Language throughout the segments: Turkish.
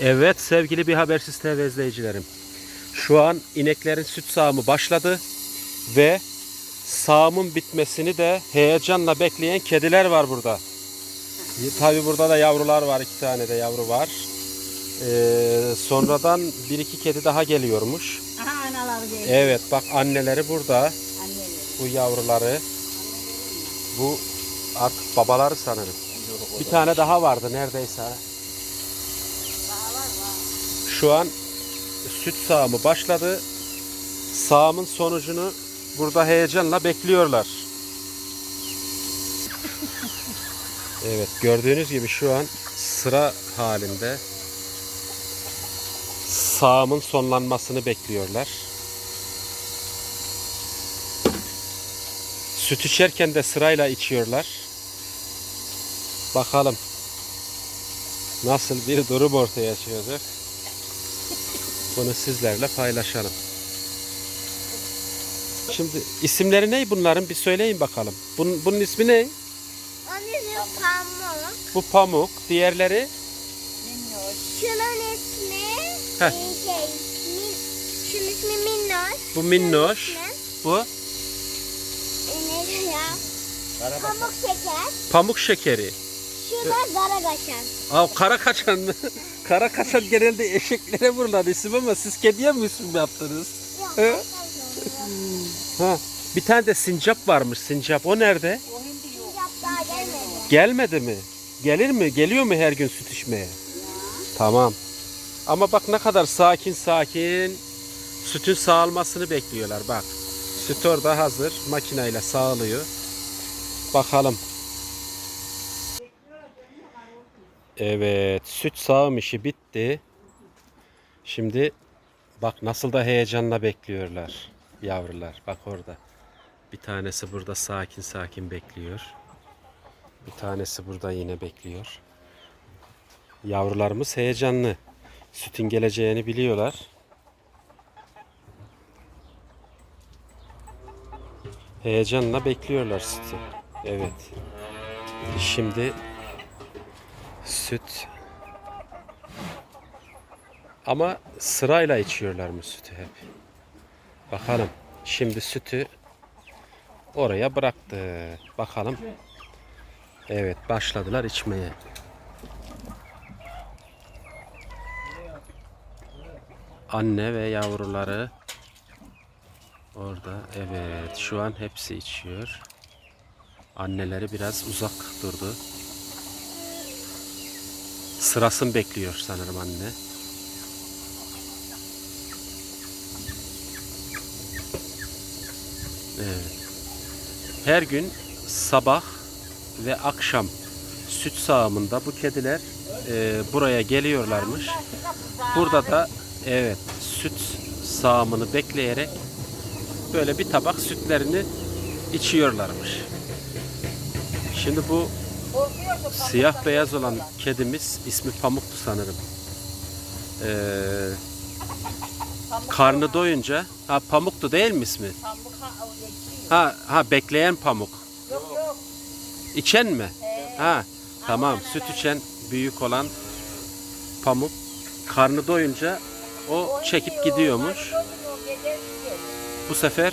Evet sevgili bir habersiz TV izleyicilerim. Şu an ineklerin süt sağımı başladı ve sağımın bitmesini de heyecanla bekleyen kediler var burada. Tabi burada da yavrular var. iki tane de yavru var. Ee, sonradan bir iki kedi daha geliyormuş. Aha analar geliyor. Evet bak anneleri burada. Anneleri. Bu yavruları. Bu artık babaları sanırım. Bir tane daha vardı neredeyse. Şu an süt sağımı başladı. Sağımın sonucunu burada heyecanla bekliyorlar. Evet gördüğünüz gibi şu an sıra halinde sağımın sonlanmasını bekliyorlar. Süt içerken de sırayla içiyorlar. Bakalım nasıl bir durum ortaya çıkacak. Bunu sizlerle paylaşalım. Şimdi isimleri ne bunların bir söyleyin bakalım. Bunun, bunun ismi ne? Onun ismi Pamuk. Bu pamuk. Diğerleri Minnoş. Şunun ismi Heh. şey, min, şunun ismi Minnoş. bu minnoş. İsmi, Bu e, ne ya? Pamuk şeker. pamuk şekeri. Şu da kara kaşar. Aa, kara kaçan mı? kara kaçan genelde eşeklere vurulan isim ama siz kediye mi isim yaptınız? Yok, kaşar. Ha, bir tane de sincap varmış sincap. O nerede? Sincap daha gelmedi. Gelmedi mi? Gelir mi? Geliyor mu her gün süt içmeye? Tamam. Ama bak ne kadar sakin sakin sütün sağılmasını bekliyorlar bak. Süt orada hazır. Makineyle sağlıyor. Bakalım. Evet. Süt sağım işi bitti. Şimdi bak nasıl da heyecanla bekliyorlar yavrular. Bak orada. Bir tanesi burada sakin sakin bekliyor. Bir tanesi burada yine bekliyor. Yavrularımız heyecanlı. Sütün geleceğini biliyorlar. Heyecanla bekliyorlar sütü. Evet. Şimdi süt ama sırayla içiyorlar mı sütü hep? Bakalım. Şimdi sütü oraya bıraktı. Bakalım. Evet başladılar içmeye. Anne ve yavruları orada. Evet şu an hepsi içiyor. Anneleri biraz uzak durdu. Sırasını bekliyor sanırım anne. Evet. Her gün sabah ve akşam süt sağımında bu kediler e, buraya geliyorlarmış. Burada da evet süt sağımını bekleyerek böyle bir tabak sütlerini içiyorlarmış. Şimdi bu siyah beyaz olan kedimiz ismi Pamuk'tu sanırım. Ee, karnı doyunca ha Pamuk'tu değil mi ismi? Ha. Ha bekleyen Pamuk. İçen mi? Ha tamam süt içen büyük olan Pamuk karnı doyunca o çekip gidiyormuş. Bu sefer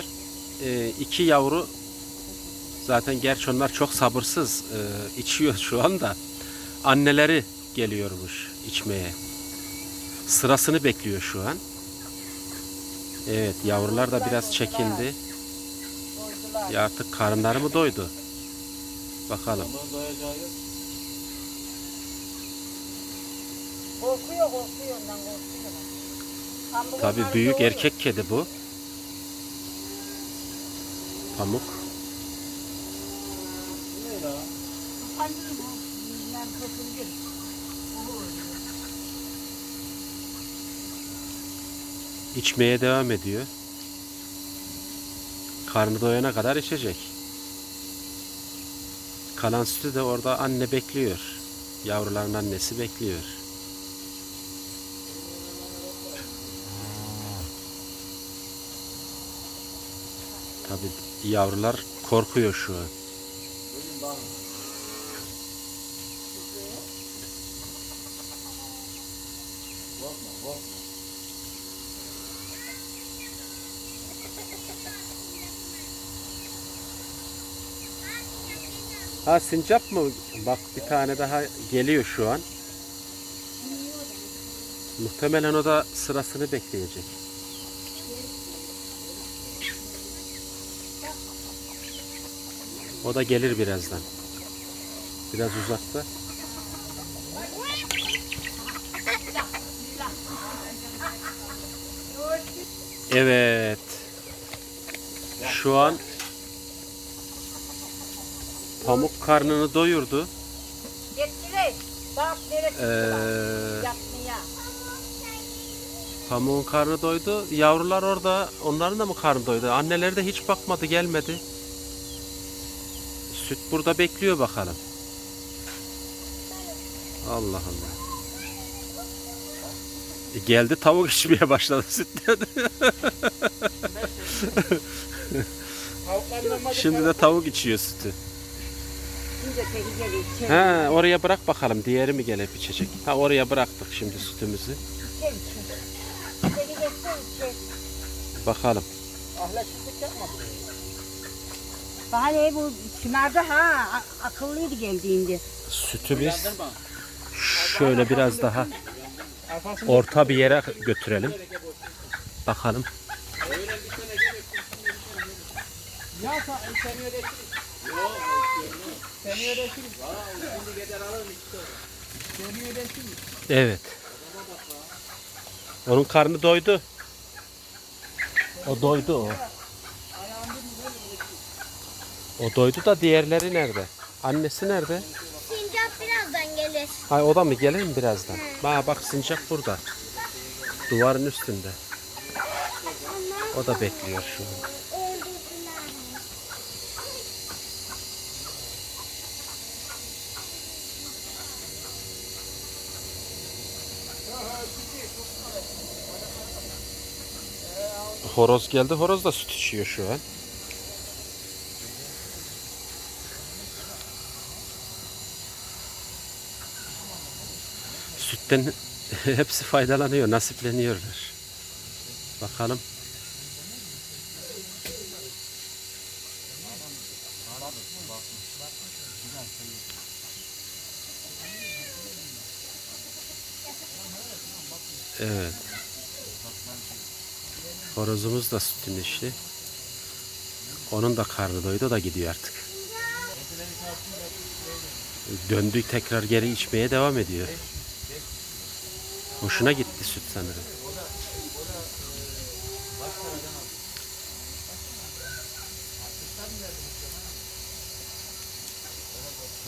e, iki yavru zaten gerçi onlar çok sabırsız e, içiyor şu anda. Anneleri geliyormuş içmeye. Sırasını bekliyor şu an. Evet yavrular da biraz çekindi. Ya artık karınları mı doydu? Bakalım. Korkuyor korkuyor ondan korkuyor. Pamuk Tabi onları büyük erkek kedi bu. Pamuk. Bu. Yüzünden köpürdü. içmeye devam ediyor. Karnı doyana kadar içecek. Kalan sütü de orada anne bekliyor. Yavruların annesi bekliyor. Tabi yavrular korkuyor şu an. Ha sincap mı? Bak bir tane daha geliyor şu an. Muhtemelen o da sırasını bekleyecek. O da gelir birazdan. Biraz uzakta. Evet. Şu an pamuk karnını doyurdu. Getirin. Bak nereye Ee, Yapmaya. pamuğun karnı doydu. Yavrular orada. Onların da mı karnı doydu? Anneleri de hiç bakmadı, gelmedi. Süt burada bekliyor bakalım. Allah Allah. E geldi tavuk içmeye başladı sütten. Şimdi de tavuk içiyor sütü. Ha oraya bırak bakalım. Diğeri mi gelip içecek? Ha oraya bıraktık şimdi sütümüzü. Bakalım. Bahane bu Çınar'da ha a- akıllıydı geldiğinde. Sütü biz şöyle biraz daha orta bir yere götürelim. Bakalım. Evet. Onun karnı doydu. O doydu o. O doydu da diğerleri nerede? Annesi nerede? Sincap birazdan gelir. Hay o da mı gelir mi birazdan? Bak bak sincap burada. Duvarın üstünde. O da bekliyor şu an. Horoz geldi. Horoz da süt içiyor şu an. Sütten hepsi faydalanıyor, nasipleniyorlar. Bakalım. Evet. Horozumuz da sütün içti. Onun da karnı doydu da gidiyor artık. Döndü tekrar geri içmeye devam ediyor. Hoşuna gitti süt sanırım.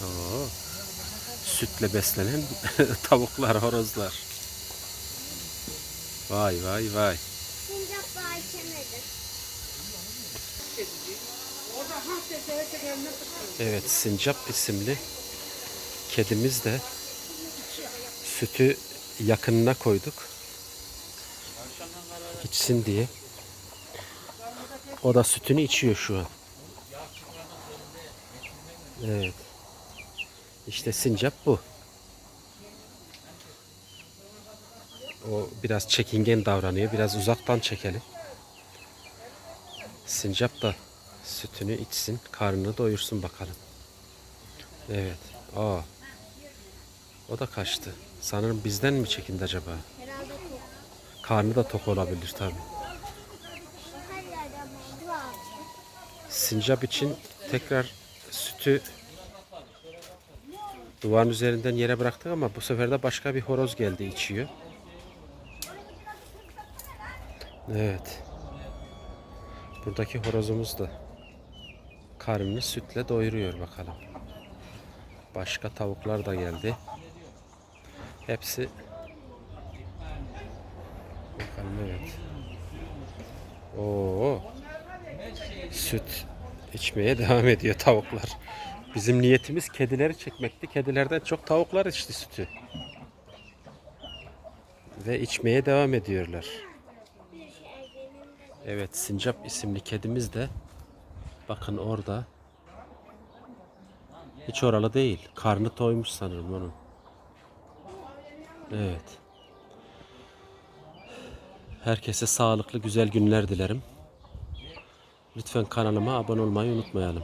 Oo. Sütle beslenen tavuklar, horozlar. Vay vay vay. Sincap daha içemedi. Evet, Sincap isimli kedimiz de sütü yakınına koyduk. İçsin diye. O da sütünü içiyor şu an. Evet. İşte sincap bu. O biraz çekingen davranıyor. Biraz uzaktan çekelim. Sincap da sütünü içsin, karnını doyursun bakalım. Evet. Aa. O da kaçtı. Sanırım bizden mi çekindi acaba? Karnı da tok olabilir alacak. Sincap için tekrar sütü duvarın üzerinden yere bıraktık ama bu sefer de başka bir horoz geldi içiyor. Evet. Buradaki horozumuz da karnını sütle doyuruyor bakalım. Başka tavuklar da geldi. Hepsi bakalım evet. Oo. Süt içmeye devam ediyor tavuklar. Bizim niyetimiz kedileri çekmekti. Kedilerden çok tavuklar içti sütü. Ve içmeye devam ediyorlar. Evet, Sincap isimli kedimiz de bakın orada. Hiç oralı değil. Karnı toymuş sanırım onun. Evet. Herkese sağlıklı güzel günler dilerim. Lütfen kanalıma abone olmayı unutmayalım.